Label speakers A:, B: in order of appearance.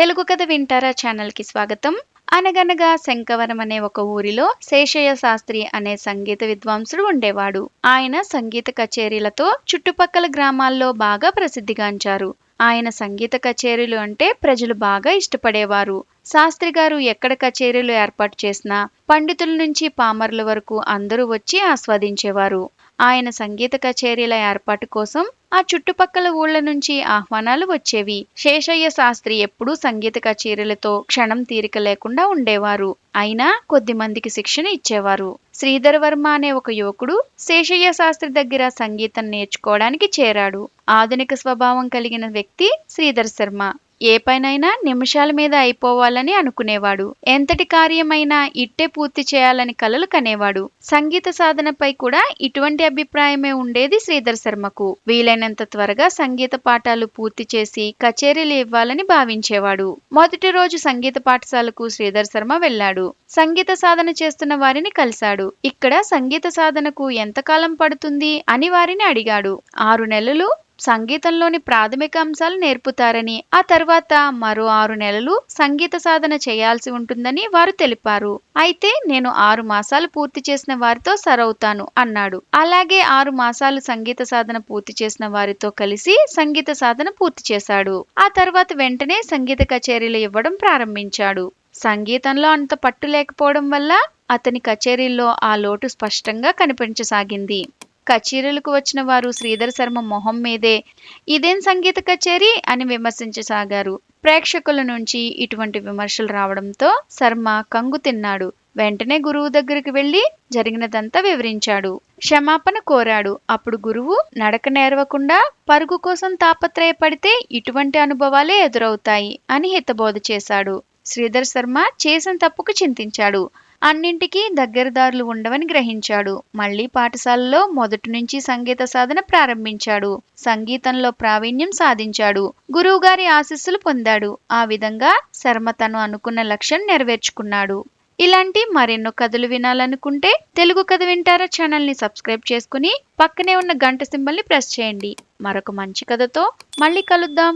A: తెలుగు కథ వింటారా ఛానల్కి స్వాగతం. అనగనగా శంకవరం అనే ఒక ఊరిలో శేషయ్య శాస్త్రి అనే సంగీత విద్వాంసుడు ఉండేవాడు. ఆయన సంగీత కచేరీలతో చుట్టుపక్కల గ్రామాల్లో బాగా ప్రసిద్ధిగాంచారు. ఆయన సంగీత కచేరీలు అంటే ప్రజలు బాగా ఇష్టపడేవారు. శాస్త్రి గారు ఎక్కడ కచేరీలు ఏర్పాటు చేసినా పండితుల నుంచి పామర్ల వరకు అందరూ వచ్చి ఆస్వాదించేవారు. ఆయన సంగీత కచేరీల ఏర్పాటు కోసం ఆ చుట్టుపక్కల ఊళ్ళ నుంచి ఆహ్వానాలు వచ్చేవి. శేషయ్య శాస్త్రి ఎప్పుడూ సంగీత కచేరీలతో క్షణం తీరిక లేకుండా ఉండేవారు. అయినా కొద్ది మందికి శిక్షణ ఇచ్చేవారు. శ్రీధర్ వర్మ అనే ఒక యువకుడు శేషయ్య శాస్త్రి దగ్గర సంగీతం నేర్చుకోవడానికి చేరాడు. ఆధునిక స్వభావం కలిగిన వ్యక్తి శ్రీధర్ శర్మ. ఏ పనైనా నిమిషాల మీద అయిపోవాలని అనుకునేవాడు. ఎంతటి కార్యమైనా ఇట్టే పూర్తి చేయాలని కలలు కనేవాడు. సంగీత సాధనపై కూడా ఇటువంటి అభిప్రాయమే ఉండేది శ్రీధర్ శర్మకు. వీలైనంత త్వరగా సంగీత పాఠాలు పూర్తి చేసి కచేరీలు ఇవ్వాలని భావించేవాడు. మొదటి రోజు సంగీత పాఠశాలకు శ్రీధర్ శర్మ వెళ్ళాడు. సంగీత సాధన చేస్తున్న వారిని కలిశాడు. ఇక్కడ సంగీత సాధనకు ఎంతకాలం పడుతుంది అని వారిని అడిగాడు. ఆరు నెలలు సంగీతంలోని ప్రాథమిక అంశాలు నేర్పుతారని ఆ తర్వాత మరో ఆరు నెలలు సంగీత సాధన చేయాల్సి ఉంటుందని వారు తెలిపారు. అయితే నేను ఆరు మాసాలు పూర్తి చేసిన వారితో సరవుతాను అన్నాడు. అలాగే ఆరు మాసాలు సంగీత సాధన పూర్తి చేసిన వారితో కలిసి సంగీత సాధన పూర్తి చేశాడు. ఆ తర్వాత వెంటనే సంగీత కచేరీలు ఇవ్వడం ప్రారంభించాడు. సంగీతంలో అంత పట్టు లేకపోవడం వల్ల అతని కచేరీల్లో ఆ లోటు స్పష్టంగా కనిపించసాగింది. కచేరీలకు వచ్చిన వారు శ్రీధర్ శర్మ మొహం మీదే. ఇదేం సంగీత కచేరీ అని విమర్శించసాగారు. ప్రేక్షకుల నుంచి ఇటువంటి విమర్శలు రావడంతో శర్మ కంగు తిన్నాడు. వెంటనే గురువు దగ్గరికి వెళ్ళి జరిగినదంతా వివరించాడు. క్షమాపణ కోరాడు. అప్పుడు గురువు నడక నేర్వకుండా పరుగు కోసం తాపత్రయపడితే ఇటువంటి అనుభవాలే ఎదురవుతాయి అని హితబోధ చేశాడు. శ్రీధర్ శర్మ చేసిన తప్పుకు చింతించాడు. అన్నింటికీ దగ్గరదారులు ఉండవని గ్రహించాడు. మళ్ళీ పాఠశాలలో మొదటి నుంచి సంగీత సాధన ప్రారంభించాడు. సంగీతంలో ప్రావీణ్యం సాధించాడు. గురువుగారి ఆశీస్సులు పొందాడు. ఆ విధంగా శర్మ తను అనుకున్న లక్ష్యం నెరవేర్చుకున్నాడు. ఇలాంటి మరెన్నో కథలు వినాలనుకుంటే తెలుగు కథ వింటారా ఛానల్ని సబ్స్క్రైబ్ చేసుకుని పక్కనే ఉన్న గంట సింబల్ని ప్రెస్ చేయండి. మరొక మంచి కథతో మళ్ళీ కలుద్దాం.